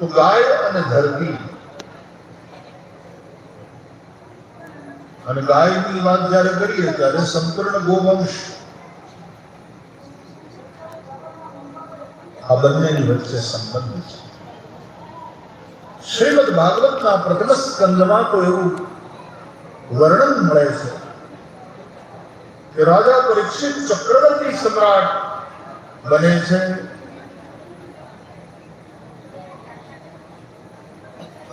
તો ગાય અને ધરતી. અને ગાયની વાત જ્યારે કરીએ ત્યારે સંપૂર્ણ ગોવંશ. આ બંનેની વચ્ચે સંબંધ છે. શ્રીમદ ભાગવતના પ્રથમ સ્કંદમાં તો એવું વર્ણન મળે છે કે રાજા પરીક્ષિત ચક્રવર્તી સમ્રાટ બને છે.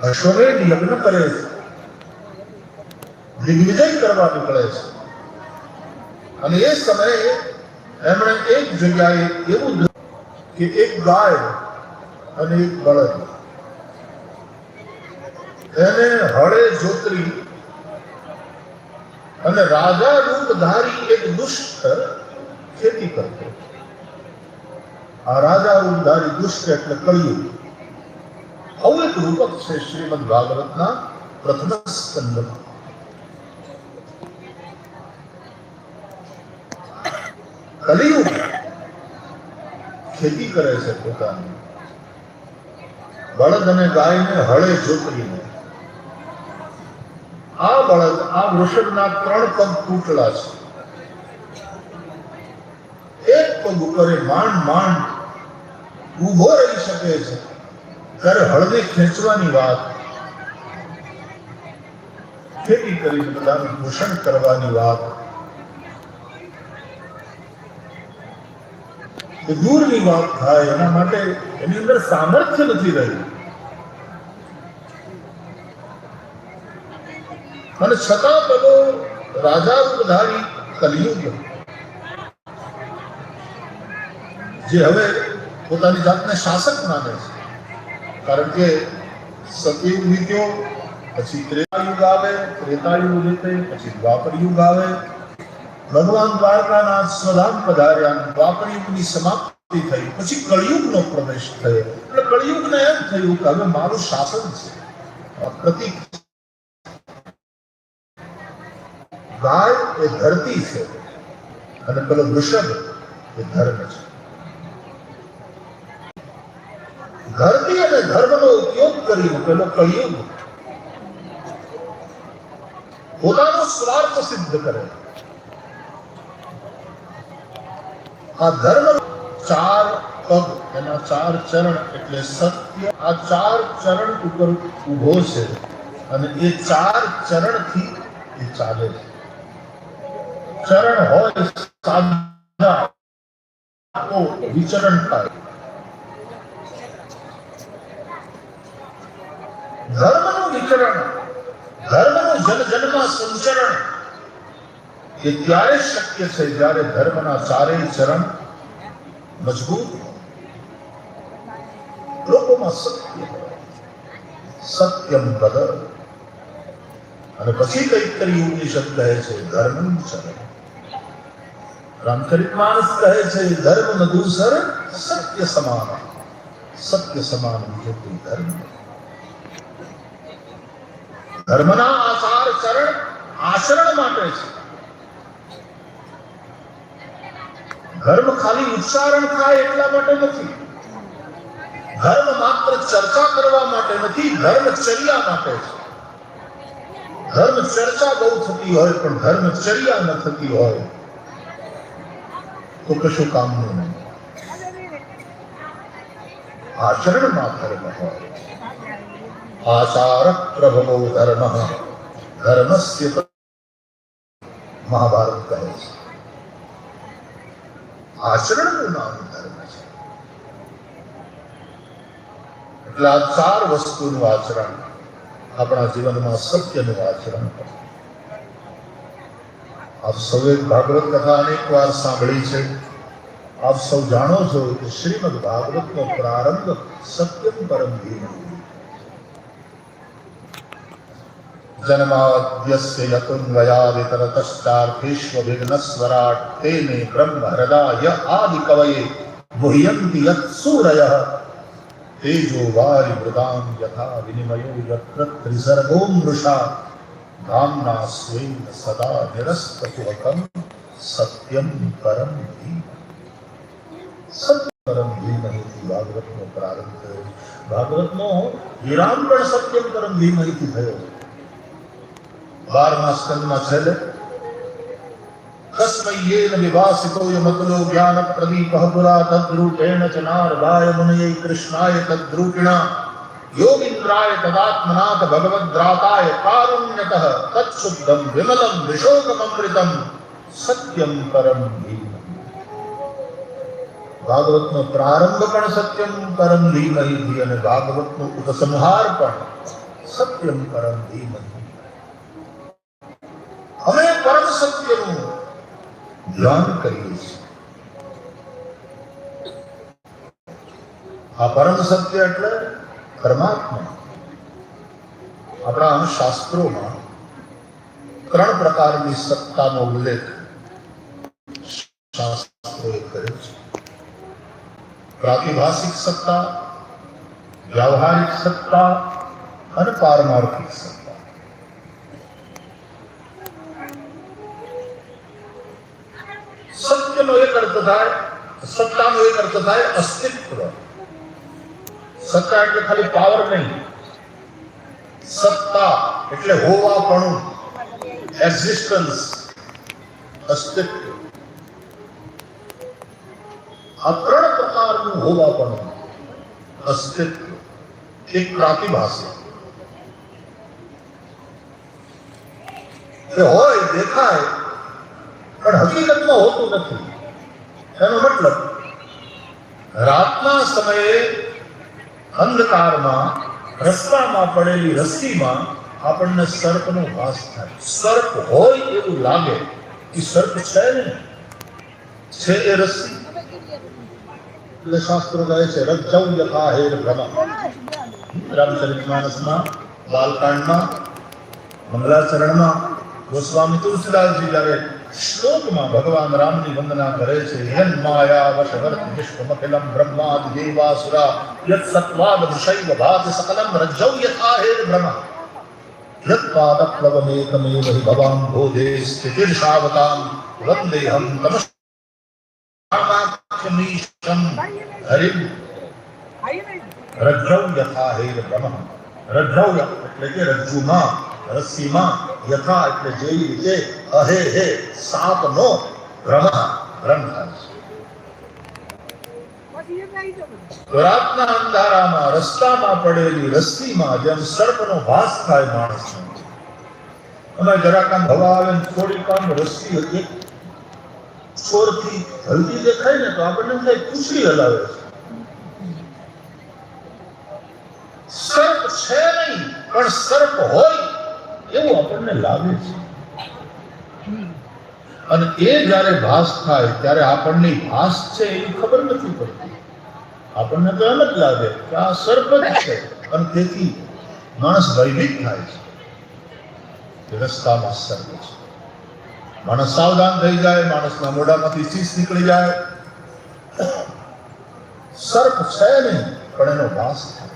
અશ્વમેધ લગ્ન કરે છે. દિગ્વિજય કરવા નીકળે છે. અને એ સમયે એમણે એક જગ્યાએ એવું કે એક ગાય અને એક બળદ. એને હળે જોતરી અને રાજા રૂપધારી એક દુષ્ટ ખેતી કરતો. આ રાજા રૂપધારી દુષ્ટ એટલે કળિયુગ. આવું એક રૂપક છે, શ્રીમદ ભાગવતના પ્રથમ સ્કંદમાં. કલિયુગ ખેતી કરે છે પોતાની. બળદ અને ગાયને હળે જોતરીને. આ બળદ, આ વૃષભના ત્રણ પગ તૂટલા છે. એક પગ ઉપર માંડ માંડ ઊભો રહી શકે છે. ત્યારે હળવે ખેંચવાની વાત. ખેતી કરીને બધાનું પોષણ કરવાની વાત. દૂરની વાત થાય, એના માટે એની અંદર સામર્થ્ય નથી રહ્યું. અને છતાં પેલો રાજા રૂપધારી કલિયુગ. જે હવે પોતાની જાતને શાસક માને છે. કારણ કે સતયુગ વીત્યો પછી ત્રેતાયુગ આવે ત્રેતાયુગ વીતે પછી દ્વાપર યુગ આવે. ભગવાન દ્વારકાના સ્વધામ પધાર્યા દ્વાપર યુગની સમાપ્તિ થઈ. પછી કળિયુગનો પ્રવેશ થયો. એટલે કળિયુગને એમ થયું કે હવે મારું શાસન છે. પ્રતીક ગાય એ ધરતી છે. અને પેલો વૃષભ એ ધર્મ છે. ધરતી અને ધર્મનો ઉપયોગ કર્યો, પેલો કળિયુગ. પોતાનો સ્વાર્થ સિદ્ધ કરે. આ ધર્મ ચાર પગ, એના ચાર ચરણ એટલે સત્ય. આ ચાર ચરણ ઉપર ઊભો છે અને એ ચાર ચરણથી એ ચાલે છે. ચરણ હોય સાધના વિચરણ થાય. ધર્મનું વિચરણ ધર્મનું જન જનમાં સંચરણ એ ત્યારે શક્ય છે જ્યારે ધર્મના ચારેય ચરણ મજબૂત હોય. લોકોમાં સત્ય હોય. સત્યમ પદ અને પછી કંઈક કરી ઉપનિષદ કહે છે ધર્મ ચરણ રામચરિત માનસ કહે છે ધર્મ નદુસર સત્ય સમાન સત્ય સમાન બીજો કોઈ ધર્મ નથી. ધર્મના આસાર ચરણ આચરણ માટે છે. ધર્મ ખાલી ઉચ્ચારણ થાય એટલા માટે નથી. ધર્મ માત્ર ચર્ચા કરવા માટે નથી, ધર્મ ચર્યા માટે છે. ધર્મ ચર્ચા બહુ થતી હોય, પણ ધર્મ ચર્યા ન થતી હોય, તો કશું કામનું નહીં. આચરણમાં ધર્મ હોય. આચાર પ્રભવો ધર્મ ધર્મસ્ય પ- મહાભારત કહે છે આચરણનું નામ ધર્મ છે એટલે આ ચાર વસ્તુનું આચરણ, આપણા જીવનમાં સત્યનું આચરણ કરવું. આપ સૌએ ભાગવત કથા અનેક વાર સાંભળી છે. આપ સૌ જાણો છો કે શ્રીમદ ભાગવતનો પ્રારંભ સત્યમ પરમ ધીમહિ જન્માદ્યસ્ય યતુન્વયાદિતરતશ્ચાર્થેષ્વવિઘ્નસ્વરાટ તેને બ્રહ્મ હૃદાય આદિ કવયે મુહ્યન્તિ યત સૂરયઃ તેજો વારી મૃદામ યથા વિનિમયો યત્ર ત્રિસર્ગો મૃષા ધામ્ના સ્વેન સદા નિરસ્તકુહકમ સત્યમ ધીમહીથી ભાગવતનો પ્રારંભ થયો ભાગવતનો વિરામ પણ સત્યમ પરમ ધીમહીથી થયો બારમા સ્કંદમાં છેલ્લે કસ્મય્યેન વિવાસિતો યમકલો જ્ઞાન પ્રદીપઃ પુરા તદ્રૂપેણ ચ નારદાય મુનયૈ કૃષ્ણાય તદ્રૂપિણા યોગીન્દ્રાય તદાત્મનાથ ભગવદ્રાતાય કારુણ્યતઃ તત્શુદ્ધમ વિમલમ વિશોકમમૃતમ સત્યમ પરમ ભાગવતનો પ્રારંભ પણ સત્યમ પરમ ધીમહી અને ભાગવતનો ઉપસંહાર પણ સત્યમ પરમ ધીમહિ અમે પરમ સત્યનું ધ્યાન કરીએ છીએ. આ પરમ સત્ય એટલે પરમાત્મા. આપણા શાસ્ત્રોમાં ત્રણ પ્રકારની સત્તાનો ઉલ્લેખ શાસ્ત્રોએ કર્યો છે. પ્રાતિભાષિક સત્તા, વ્યવહારિક સત્તા અને પારમાર્થિક સત્તા સત્યનો એક અર્થ થાય સત્તાનો એક અર્થ થાય અસ્તિત્વ. સત્તા એટલે ખાલી પાવર નહીં. સત્તા એટલે હોવાપણું. એક્ઝિસ્ટન્સ અસ્તિત્વ. આ ત્રણ પ્રકારનું હોવાપણું. અસ્તિત્વ. એક પ્રાતિભાષિક. એ હોય, દેખાય, પણ હકીકતમાં હોતું નથી. એનો મતલબ, રાતના સમયે અંધકારમાં, રસ્તામાં પડેલી રસ્સીમાં આપણને સર્પનો વાસ થાય. સર્પ હોય એવું લાગે કે સર્પ છે ને છે એ રસ્સી એટલે શાસ્ત્રો કહે છે, રજ્જૌ યથા હેર ભ્રમા રામચરિત માનસમાં બાલકાંડમાં, મંગલાચરણમાં, ગોસ્વામી તુલસીદાસજી જ્યારે શ્લોકમાં ભગવાન રામની વંદના કરે છે યન માયા વશવર્ત વિશ્વમખિલમ બ્રહ્માદિ દેવાસુરા યત સત્વાદ દૃશૈવ ભાતિ સકલમ રજ્જૌ યથા હેર ભ્રમ યત્પાદપ્લવમેકમેવ હિ ભવામ ભોધે સ્થિતિર્ષાવતામ વંદેહમ તમસ્કામાખ્યમીશમ હરિમ રજ્જૌ યથા હેર બ્રહ્મ રજ્જૌ એટલે કે રજ્જુમાં રસ્સીમાં યથા એટલે જેવી રીતે અહે હે સાપનો ભ્રમ ભ્રમ રાતના અંધારામાં રસ્તામાં પડેલી રસ્સીમાં જેમ સર્પનો વાસ થાય માણસ અને જરાક આમ હવા આવે ને થોડીક આમ રસ્સી એક છોરથી હલતી દેખાય ને તો આપણને એમ થાય પૂછડી હલાવે છે. સર્પ છે નહીં પણ સર્પ હોય એવું આપણને લાગે છે. અને એ જ્યારે ભાસ થાય, ત્યારે આપણને ભાસ છે એની ખબર નથી પડતી. આપણને તો એમ જ લાગે કે આ સર્પ જ છે અને તેથી માણસ ભયભીત થાય છે. રસ્તામાં સર્પ છે. માણસ સાવધાન થઈ જાય, માણસના મોઢામાંથી ચીસ નીકળી જાય. સર્પ છે નહીં, પણ એનો ભાસ થાય.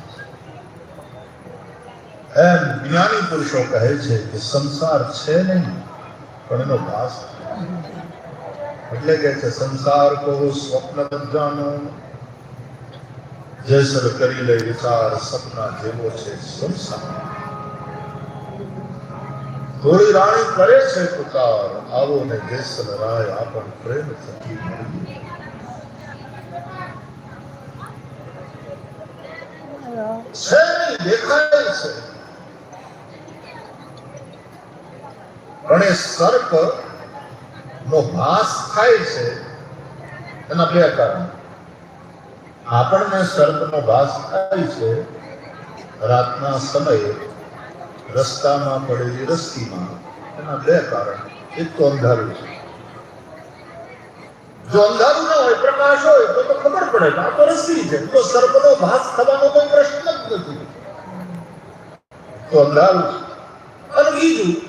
એમ જ્ઞાની પુરુષો કહે છે કે સંસાર છે નહીં પણ એનો ભાસ એટલે કે છે સંસાર કો સ્વપ્ન બધાનો જેસર કરી લે વિચાર સપના જેવો છે સંસાર. થોડી રાણી કરે છે પુકાર આવો ને જેસર રાય આપણ પ્રેમ થકી મળીએ. છે દેખાય છે. પણ એ સર્પ નો ભાસ થાય છે એના બે કારણ. આપણને સર્પનો ભાસ થાય છે રાતના સમયે રસ્તામાં પડેલી રસ્તીમાં એના બે કારણ. એક તો અંધારું છે. જો અંધારું ન હોય, પ્રકાશ હોય, તો તો ખબર પડે આ તો રસ્તી છે. તો સર્પનો ભાસ થવાનો કોઈ પ્રશ્ન જ નથી. તો અંધારું અને બીજું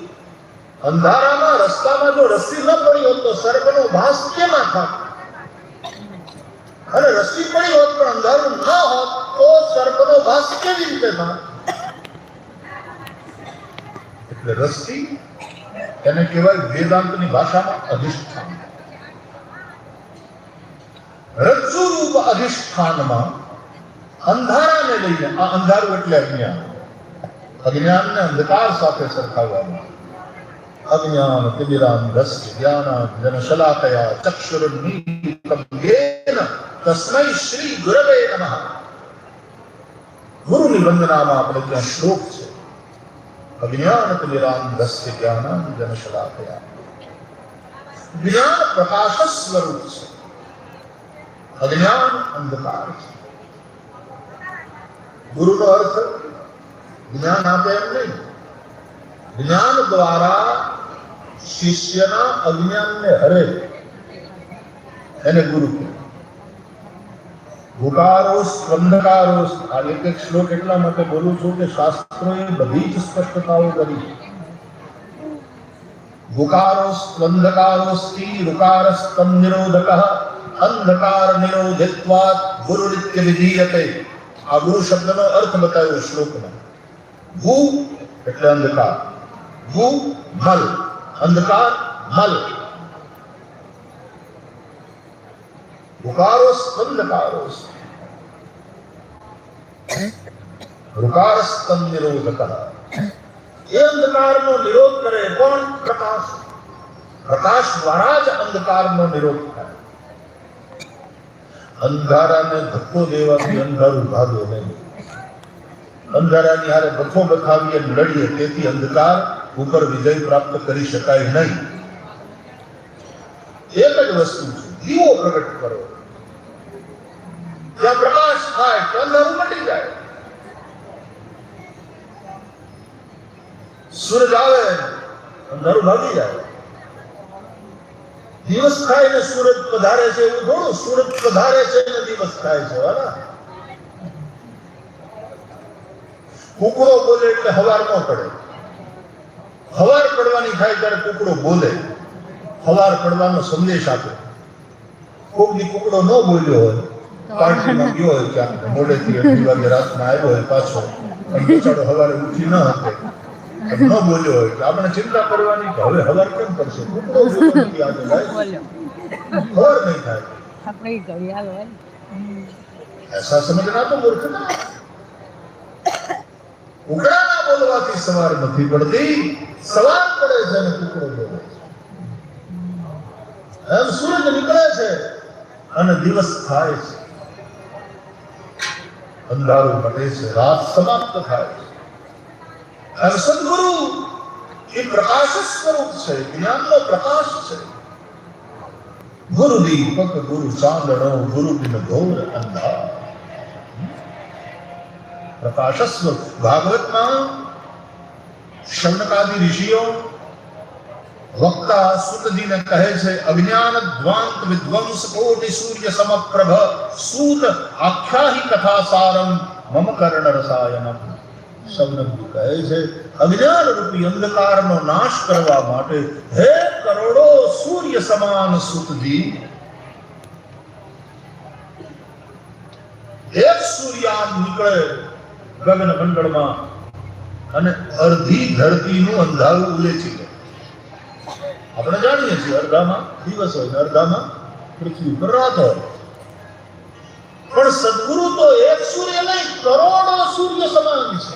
અંધારામાં રસ્તામાં જો રસ્સી ન પડી હોત તો સર્પનો ભાસ કેમાં થાત અને રસ્સી પડી હોત પણ અંધારું ન હોત તો સર્પનો ભાસ કેવી રીતે થાત એટલે રસ્સી એને કહેવાય વેદાંતની ભાષામાં અધિષ્ઠાન. રજ્જુ રૂપ અધિષ્ઠાનમાં અંધારાને લઈને, આ અંધારું એટલે અજ્ઞાન. અજ્ઞાનને અંધકાર સાથે સરખાવવામાં જ્ઞાન જન શલાકયા ચક્ષુરુન્મીલિતમ યેન તસ્મૈ શ્રી ગુરવે નમઃ ગુરુની વંદનામાં આપણે ત્યાં શ્લોક છે અજ્ઞાન તિમિરામ દસ્ય જ્ઞાન જન શલાકયા જ્ઞાન પ્રકાશ સ્વરૂપ છે અજ્ઞાન અંધકાર છે ગુરુનો અર્થ જ્ઞાન આપે એમ નહીં જ્ઞાન દ્વારા શિષ્યના અજ્ઞાનને હરે. એને ગુરુ કહે. ગુકારોસ આ એક એક શ્લોક એટલા માટે બોલું છું કે શાસ્ત્રોએ બધી જ સ્પષ્ટતાઓ કરી છે. ગુકારોસ અંધકારોસ્તી રુકારસ્તમ નિરોધક, અંધકાર નિરોધિત્વાત ગુરુ નિત્ય વિધીયતે. આ ગુરુ શબ્દનો અર્થ બતાવ્યો શ્લોકમાં. ભૂ એટલે અંધકાર. ભૂ મલ અંધકાર મલ ગુકારોસ અંધકારોસ રુકારસ્તમ નિરોધક એ અંધકારનો નિરોધ કરે કોણ પ્રકાશ પ્રકાશ દ્વારા જ અંધકારનો નિરોધ થાય અંધારાને ધક્કો દેવાથી અંધારું ભાગે નહીં અંધારાની હારે બથો બથાવીએ લડીએ તેથી અંધકાર ઉપર વિજય પ્રાપ્ત કરી શકાય નહીં. એક જ વસ્તુ છે, દીવો પ્રગટ કરો. ત્યાં પ્રકાશ થાય તો અંધારું મટી જાય. સૂરજ આવે અંધારું ભાગી જાય. દિવસ થાય ને સૂરજ પધારે છે એવું થોડું, સૂરજ પધારે છે ને દિવસ થાય છે વાલા કુકડો બોલે એટલે હવાર ન પડે. હવાર પડવાની થાય ત્યારે કુકડો બોલે. હવાર પડવાનો સંદેશ આપે. કોકની કુકડો ન બોલ્યો હોય પાર્ટીમાં ગયો હોય ક્યાંક મોડેથી અઢી વાગે રાતમાં આવ્યો હોય પાછો અને બિચારો હવારે ઉઠી ન હતો ન બોલ્યો હોય. તો આપણે ચિંતા કરવાની હવે હવાર કેમ કરશે કુકડો નથી થાય ખબર નહીં થાય. આપણે ઘડિયાળ હોય. તો મૂર્ખ. ના ઉકળાના બોલવાથી સવાર નથી પડતી, સવાર પડે છે અને કુકડો બોલે. એમ સૂરજ નીકળે છે અને દિવસ થાય છે. અંધારું ઘટે છે, રાત સમાપ્ત થાય છે. એમ સદગુરુ એ પ્રકાશ સ્વરૂપ છે જ્ઞાનનો પ્રકાશ છે. ગુરુ દીપક ગુરુ ચાંદણો ગુરુ બિન ઘોર અંધાર. પ્રકાશસ્વ ભાગવતમાં શૌનકાદી ઋષિઓ વક્તા સુતજીને કહે છે અજ્ઞાન દ્વાંત વિધ્વંસ કોટિ સૂર્ય સમપ્રભ સૂત આખ્યાહી કથા સારમ મમ કર્ણ રસાયનમ શૌનકજી કહે છે અજ્ઞાન રૂપી અંધકારનો નાશ કરવા માટે હે કરોડો સૂર્ય સમાન સુતજી એક સૂર્યાંત નીકળે ગગન મંડળમાં અને અડધી ધરતીનું અંધારું ઉલેચી લે આપણે જાણીએ છીએ અડધામાં દિવસ હોય અડધામાં પૃથ્વી પર રાત હોય. પણ સદગુરુ તો એક સૂર્ય નહીં, કરોડો સૂર્ય સમાન છે.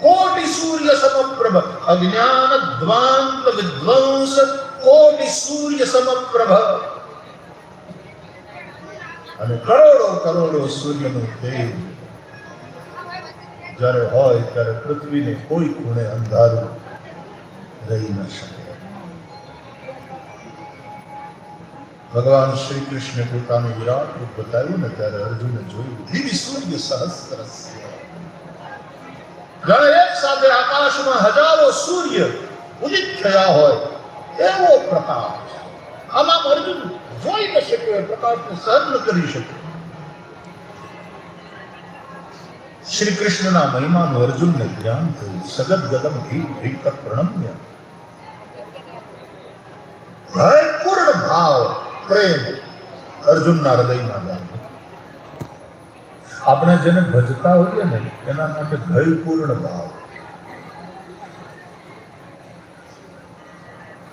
કોટી સૂર્ય સમપ્રભ અજ્ઞાન ધ્વાંત વિધ્વંસ કોટી સૂર્ય સમપ્રભ અને કરોડો કરોડો સૂર્યનું તેજ જ્યારે હોય ત્યારે પૃથ્વીને કોઈ ખૂણે અંધારું રહી ન શકે. ભગવાન શ્રી કૃષ્ણે પોતાનું વિરાટ રૂપ બતાવ્યું ને ત્યારે અર્જુને જોયું દિવ્ય સૂર્ય સહસ્ત્ર જાણે એક સાથે આકાશમાં હજારો સૂર્ય ઉદિત થયા હોય, એવો પ્રકાશ. આમાં અર્જુન જોઈ ન શક્યો પ્રકાશને સહન કરી શક્યો શ્રી કૃષ્ણના મહિમાનું અર્જુનને જ્ઞાન થયું. સગત ગદમ ભી ભીક પ્રણમ્ય. ભયપૂર્ણ ભાવ, પ્રેમ અર્જુનના હૃદયમાં જાય આપણે જેને ભજતા હોઈએ ને, એના માટે ભયપૂર્ણ ભાવ.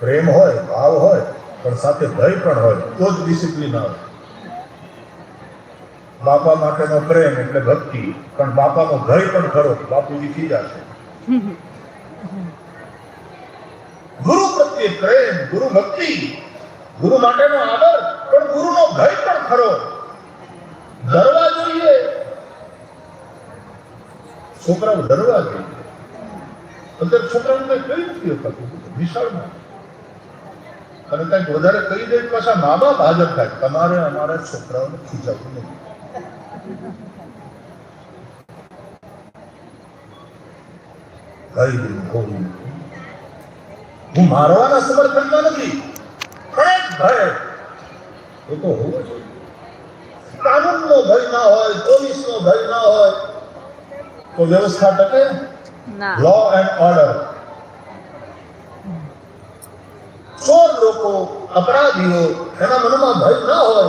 પ્રેમ હોય, ભાવ હોય, પણ સાથે ભય પણ હોય, તો જ ડિસિપ્લિન આવે. બાપા માટેનો પ્રેમ એટલે ભક્તિ. પણ બાપાનો ભય પણ ખરો બાપુજી ખીજાશે ગુરુ પ્રત્યે પ્રેમ, ગુરુ ભક્તિ. ગુરુ માટેનો આદર, પણ ગુરુનો ભય પણ ખરો. ડરવા જોઈએ. છોકરાઓ ડરવા જોઈએ. અત્યારે છોકરાઓને કઈ નથી હોતું વિશાળમાં. અને કંઈક વધારે કહી દે પાછા મા બાપ હાજર થાય. તમારે અમારા છોકરાઓને ખીજાવવું નહીં. હું મારવાના સમર્થનમાં નથી પણ એક ભય એ તો હોવો જોઈએ કાનૂનનો ભય ના હોય પોલીસનો ભય ના હોય તો વ્યવસ્થા ટકે ના લો એન્ડ ઓર્ડર ચોર લોકો અપરાધીઓ એના મનમાં ભય ના હોય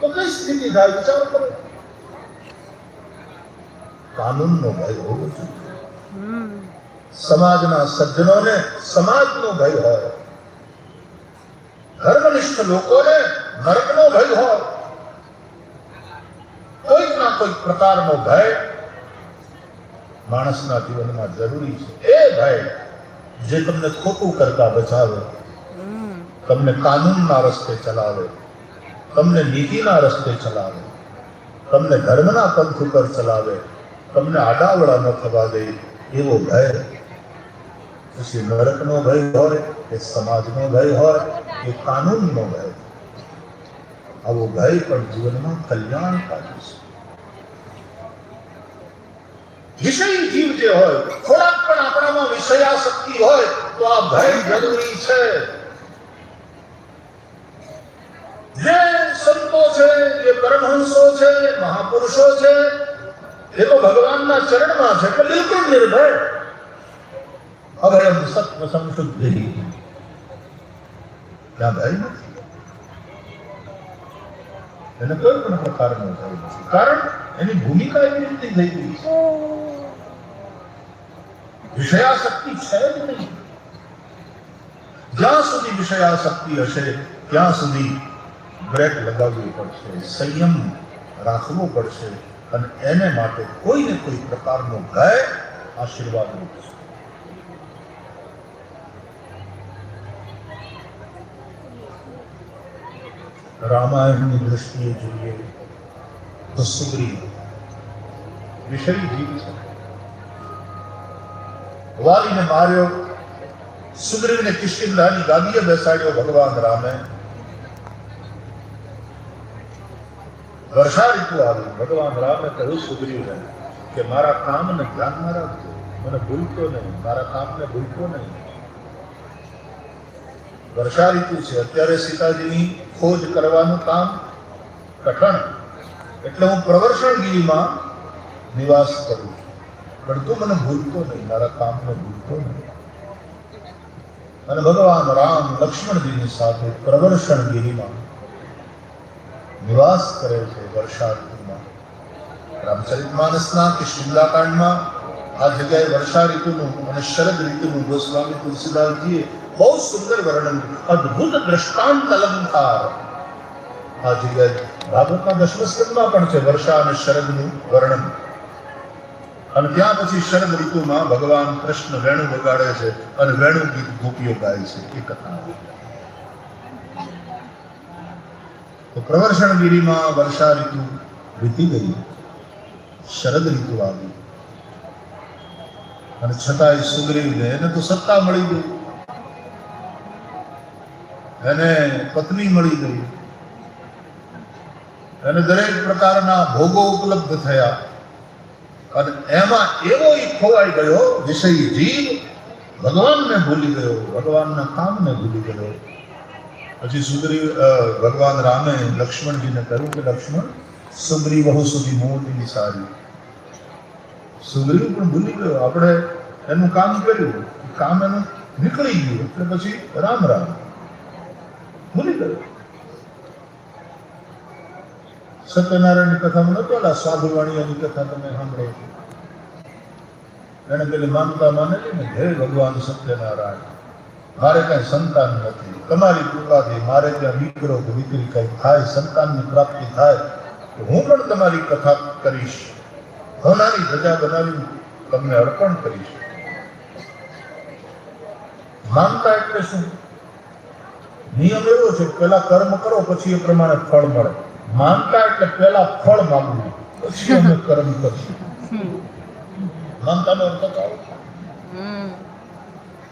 તો કઈ સ્થિતિ થાય વિચાર કરો કાનૂનનો ભય હોવો જોઈએ. સમાજના સજ્જનોને સમાજનો ભય હોય. ધર્મનિષ્ઠ લોકોને નરકનો ભય હોય. કોઈક ના કોઈક પ્રકારનો ભય માણસના જીવનમાં જરૂરી છે. એ ભય જે તમને ખોટું કરતા બચાવે તમને કાનૂનના રસ્તે ચલાવે તમને નીતિના રસ્તે ચલાવે તમને ધર્મના પંથ ઉપર ચલાવે તમને આડાવડા ન થવા દે એવો ભય. પછી નરકનો ભય હોય કે સમાજનો ભય હોય કે કાનૂનનો ભય આવો ભય પણ જીવનમાં કલ્યાણકારી છે. વિષય જીવ જે હોય, થોડાક પણ આપણામાં વિષયાશક્તિ હોય, તો આ ભય જરૂરી છે. જે સંતો છે, જે પરમહંસો છે, મહાપુરુષો છે એ તો ભગવાનના ચરણમાં છે એટલે બિલકુલ નિર્ભય. અભયમ સત્વ સંશુદ્ધિ. ત્યાં ભય નથી. એને કોઈ પણ પ્રકારનો ભય નથી. કારણ એની ભૂમિકા એવી રીતે થઈ ગઈ છે. વિષયાશક્તિ છે જ નહીં. જ્યાં સુધી વિષયાશક્તિ હશે, ત્યાં સુધી બ્રેક લગાવવી પડશે. સંયમ રાખવો પડશે. અને એને માટે કોઈ ને કોઈ પ્રકારનો ભય આશીર્વાદ રૂપ છે રામાયણની દ્રષ્ટિએ જોઈએ તો સુગ્રીવ વિષય જીવ છે વાલીને માર્યો સુગ્રીવને કિષ્કિંધાની ગાદીએ બેસાડ્યો ભગવાન રામે વર્ષા ઋતુ આવી ભગવાન રામે કહ્યું સુગ્રીવને કે મારા કામને ધ્યાનમાં રાખજો. મને ભૂલતો નહીં. મારા કામને ભૂલતો નહીં. વર્ષા ઋતુ છે. અત્યારે સીતાજીની ખોજ કરવાનું કામ કઠણ. એટલે હું પ્રવર્ષણગીરીમાં નિવાસ કરું છું. પણ તું મને ભૂલતો નહીં. મારા કામને ભૂલતો નહીં. અને ભગવાન રામ લક્ષ્મણજીની સાથે પ્રવર્ષણગીરીમાં નિવાસ કરે છે વર્ષા ઋતુમાં રામચરિતમાનસના કે શિમલાકાંડમાં આ જગ્યાએ વર્ષા ઋતુનું અને શરદ ઋતુનું ગોસ્વામી તુલસીદાસજીએ બહુ સુંદર વર્ણન, અદ્ભુત દ્રષ્ટાંત અલંકાર. આ જગ્યાએ ભાગવતના દશમ સ્કંદમાં પણ છે વર્ષા અને શરદનું વર્ણન. અને ત્યાં પછી શરદ ઋતુમાં ભગવાન કૃષ્ણ વેણુ વગાડે છે અને વેણુ ગીત ગોપીઓ ગાય છે. એ કથા. તો પ્રવર્ષણગીરીમાં વર્ષા ઋતુ વીતી ગઈ. શરદ ઋતુ આવી. અને છતાંય સુગ્રીવને એને તો સત્તા મળી ગઈ. એને પત્ની મળી ગઈ. એને દરેક પ્રકારના ભોગો ઉપલબ્ધ થયા. અને એમાં એવો ખોવાઈ ગયો, વિષય જીવ ભગવાનને ભૂલી ગયો, ભગવાનના કામને ભૂલી ગયો. પછી સુગ્રીવ ભગવાન રામે લક્ષ્મણજીને કહ્યું કે લક્ષ્મણ સુગ્રીવ સુધી મોટી સારી. સુગ્રીવ પણ ભૂલી ગયો. આપણે એનું કામ કર્યું. કામ એનું નીકળી ગયું. એટલે પછી રામ રામ. ભૂલી ગયો. સત્યનારાયણની કથામાં નતો આ સાધુવાણીયાની કથા તમે સાંભળો એને પેલી માનતા માનેલી ને, હે ભગવાન સત્યનારાયણ. મારે કઈ સંતાન નથી. તમારી કૃપાથી મારે ત્યાં દીકરો કે દીકરી કઈ થાય સંતાનની પ્રાપ્તિ થાય તો હું પણ તમારી કથા કરીશ. હોનારી ધજા બનાવી તમને અર્પણ કરીશ. માનતા એટલે શું? નિયમ એવો છે કે પહેલા કર્મ કરો પછી એ પ્રમાણે ફળ મળે. માનતા એટલે પહેલા ફળ માંગવું પછી અમે કર્મ કરશું. માનતાનો અર્થ આવો.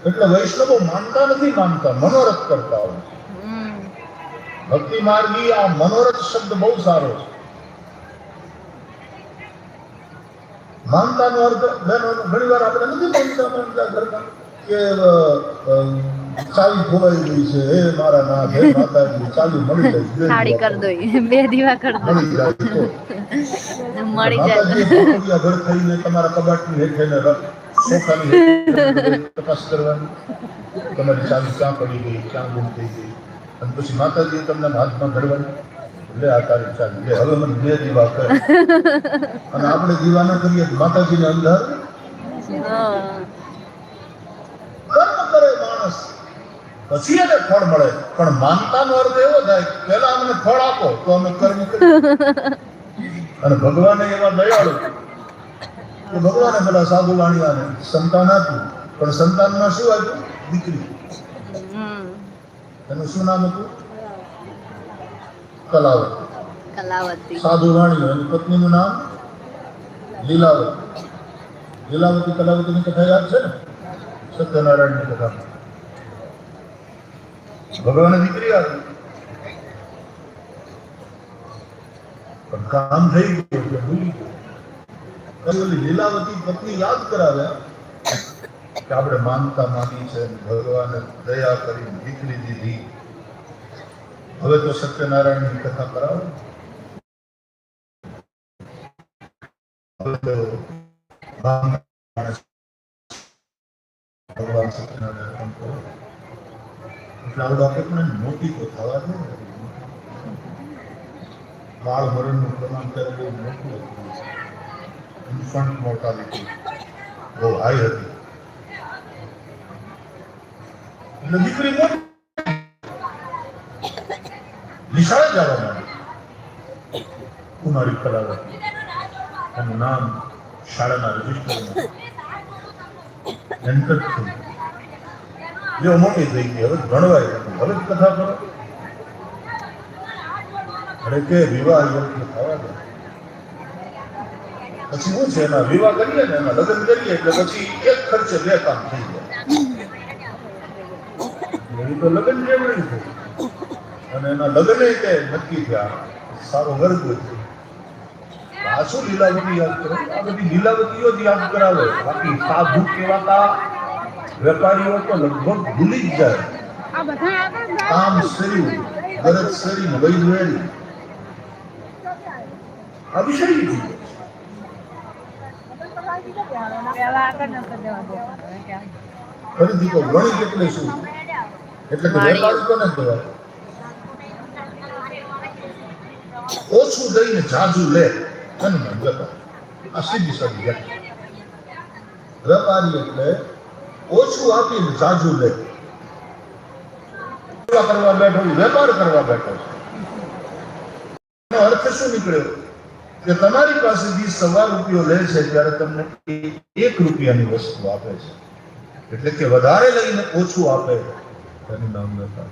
એટલે વૈષ્ણવો માનતા નથી માનતા મનોરથ કરતા હોય. ભક્તિ માર્ગી આ મનોરથ શબ્દ બહુ સારો છે. માનતાનો અર્થ ઘણી વાર આપણે નથી માનતા માનતા ઘરમાં કે ચાવી ખોવાઈ ગઈ છે હે મારા ના હે માતાજી ચાવી મળી જાય સાડી કર દો બે દીવા કર દો. મળી જાય મળી જાય ઘર થઈને તમારા કબાટની હેઠે ને ર- સોફાની હેઠે તપાસ કરવાની તમારી ચાવી ક્યાં પડી ગઈ ક્યાં ગુમ થઈ ગઈ અને પછી માતાજીએ તમને હાથમાં ધરવાની લે આ તારી ચાવી લે હવે મને બે દીવા કર અને આપણે દીવા ન કરીએ માતાજીને અંદર. કર્મ કરે માણસ પછી એને ફળ મળે પણ માનતાનો અર્થ એવો થાય પેલા પહેલા અમને ફળ આપો તો અમે કર્મ કરીએ અને ભગવાને એવા દયાળુ કે ભગવાને પેલા સાધુ વાણિયાને સંતાન આપ્યું. પણ સંતાનમાં શું આપ્યું? દીકરી. એનું શું નામ હતું? કલાવત. સાધુ વાણિયો એની પત્નીનું નામ? લીલાવતી. લીલાવતી કલાવતીની કથા યાદ છે ને? સત્યનારાયણની કથા ભગવાને દીકરી આપી. પણ કામ થઈ ગયું ભૂલી ગયો. પછી લીલાવતી પત્ની યાદ કરાવ્યા કે આપણે માનતા માની છે, ભગવાને દયા કરી દીકરી દીધી. હવે તો સત્યનારાયણની કથા કરાવો. ભગવાન સત્યનારાયણ કરો એટલે આવડો આપણે પણ મોટી તો થવા દે પ્રમાણ ત્યારે બહુ મોટું ઇન્ફન્ટ મોર્ટાલિટી બહુ હાઈ હતી. એટલે દીકરી નિશાળે જવા માંડી. કુમારી કલાવતી. એનું નામ શાળાના રજિસ્ટરમાં એન્ટર થયું. જો મોટી થઈ ગઈ, હવે ગણવાય. હવે કથા કરો. અરે કે વિવાહ યોગ્ય થવા દે. પછી શું છે એના વિવાહ કરીએ ને એના લગ્ન કરીએ એટલે પછી એક ખર્ચે બે કામ થઈ જાય. એવી તો લગ્ન જેવડી થઈ અને એના લગ્ન તે નક્કી થયા. સારો વર્ગ છે. આ શું લીલાવતી યાદ કરે. આ બધી લીલાવતીઓ જ યાદ કરાવે. બાકી સાધુ કેવાતા વેપારીઓ તો લગભગ ભૂલી જ જાય. કામ સર્યું ગરજ સરી ને વૈદ વેરી. આ વિષય. ફરીથી કહું વણિક એટલે શું એટલે કે. વેપારી કોને કહેવાય ઓછું દઈને જાજુ લે અને વેપાર આ સીધી સાદી વ્યાખ્યા વેપારી એટલે ઓછું આપીને જાજુ લે કરવા બેઠો, વેપાર કરવા બેઠો છે અર્થ શું નીકળ્યો કે તમારી પાસેથી સવા રૂપિયો લે છે ત્યારે તમને એક રૂપિયાની વસ્તુ આપે છે. એટલે કે વધારે લઈને ઓછું આપે એનું નામ વેપાર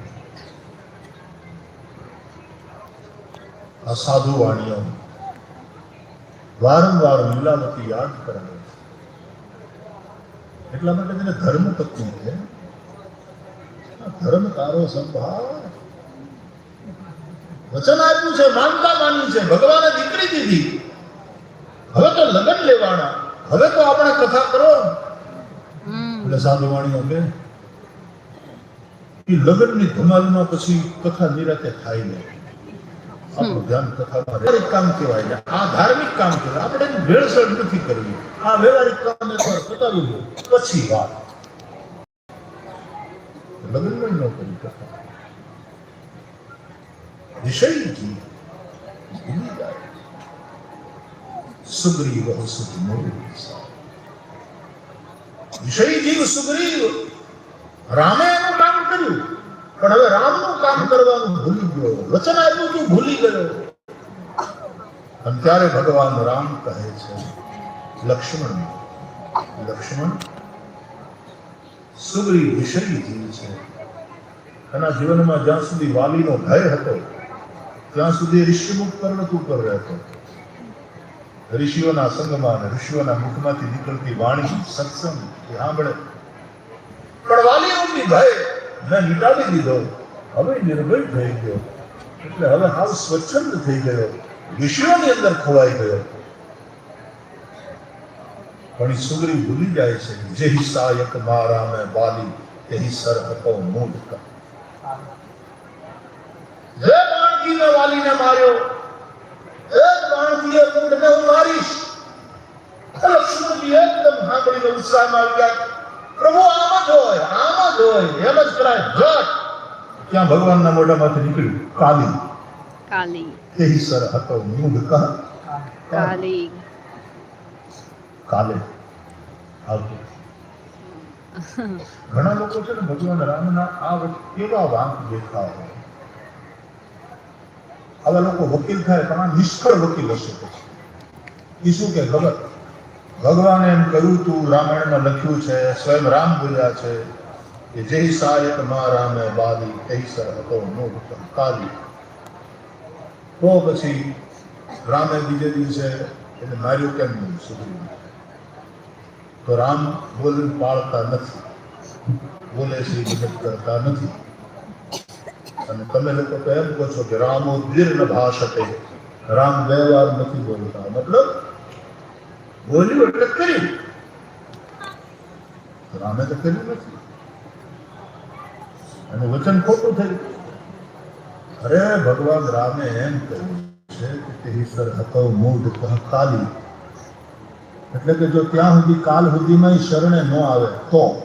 આ સાધુ વાણીઓ વારંવાર લીલાવતી યાદ કરાવે એટલા માટે તેને ધર્મ પત્ની છે ધર્મકારો સંભાળ. વચન આપ્યું છે માનતા માની છે ભગવાને દીકરી દીધી. હવે તો લગ્ન લેવાના. હવે તો આપણે કથા કરો. એટલે સાધુ વાણીઓ કે એ લગ્નની ધમાલમાં પછી કથા નિરાતે થાય નહીં. આપણું ધ્યાન કથામાં વ્યવહારિક કામ કહેવાય ને આ ધાર્મિક કામ કહેવાય. આપણે એની ભેળસેળ નથી કરવી. આ વ્યવહારિક કામ એકવાર પતાવી દો પછી વાત. લગ્નમાં ન કરી કથા. વિષયથી ભૂલી જાય સુગ્રીવ સુખ મોરી વિષય જીવ સુગ્રીવ રામે એનું કામ કર્યું પણ હવે રામનું કામ કરવાનું ભૂલી ગયો વચન આપ્યું તું ભૂલી ગયો અને ત્યારે ભગવાન રામ કહે છે લક્ષ્મણ લક્ષ્મણ સુગ્રી વિષય જીવ છે એના જીવનમાં જ્યાં સુધી વાલીનો ભય હતો ત્યાં સુધી ઋષિમુખ પર્વત ઉપર રહેતો. ઋષિઓના સંગમાં અને ઋષિઓના મુખમાંથી નીકળતી વાણી સત્સંગ એ સાંભળે પણ વાલીઓની ભય મેં મિટાવી દીધો હવે નિર્ભય થઈ ગયો. એટલે હવે હાવ સ્વચ્છંદ થઈ ગયો. વિષયોની અંદર ખોવાઈ ગયો. પણ ઈ સુગ્રી ભૂલી જાય છે કે જે હિસાયક મારા મેં વાલી તે સર હતો મૂઢ કા મેં વાલીને માર્યો. એ જ બાણથી હું મારીશ. લક્ષ્મણજી એકદમ સાંભળીને ઉત્સાહમાં આવી ગયા પ્રભુ આમ જ હોય આમ જ હોય એમ જ કરાય ઘટ. ત્યાં ભગવાનના મોઢામાંથી નીકળ્યું કાલી. કાલી. તે સર હતો કા? કાલી. કાલે. આવજો. ઘણા લોકો છે ને ભગવાન રામના આ વખતે કેવા વાંક દેખાવ આવા લોકો વકીલ થાય પણ આ નિષ્ફળ વકીલ હશે પછી એ શું કે ખબર ભગવાને એમ કહ્યું તું રામાયણમાં લખ્યું છે સ્વયં રામ બોલ્યા છે કે જય સાયક મા રામે બાલી કૈસર હતો મૂળ કાલી તો પછી રામે બીજે દિવસે એને માર્યું કેમ નહીં સુગ્રીવને તો રામ બોલ પાળતા નથી બોલે છે એ મદદ કરતા નથી અને તમે લોકો તો એમ કહો છો કે રામો દીર્ઘ ભાષતે રામ બે વાર નથી બોલતા. મતલબ બોલ્યું એટલે કર્યું રામે તો કર્યું નથી. અને વચન ખોટું થયું. અરે ભગવાન રામે એમ કહ્યું છે કે તે સર હતો મૂઢ કાલી. એટલે કે જો ત્યાં સુધી કાલ સુધીમાં શરણે ન આવે તો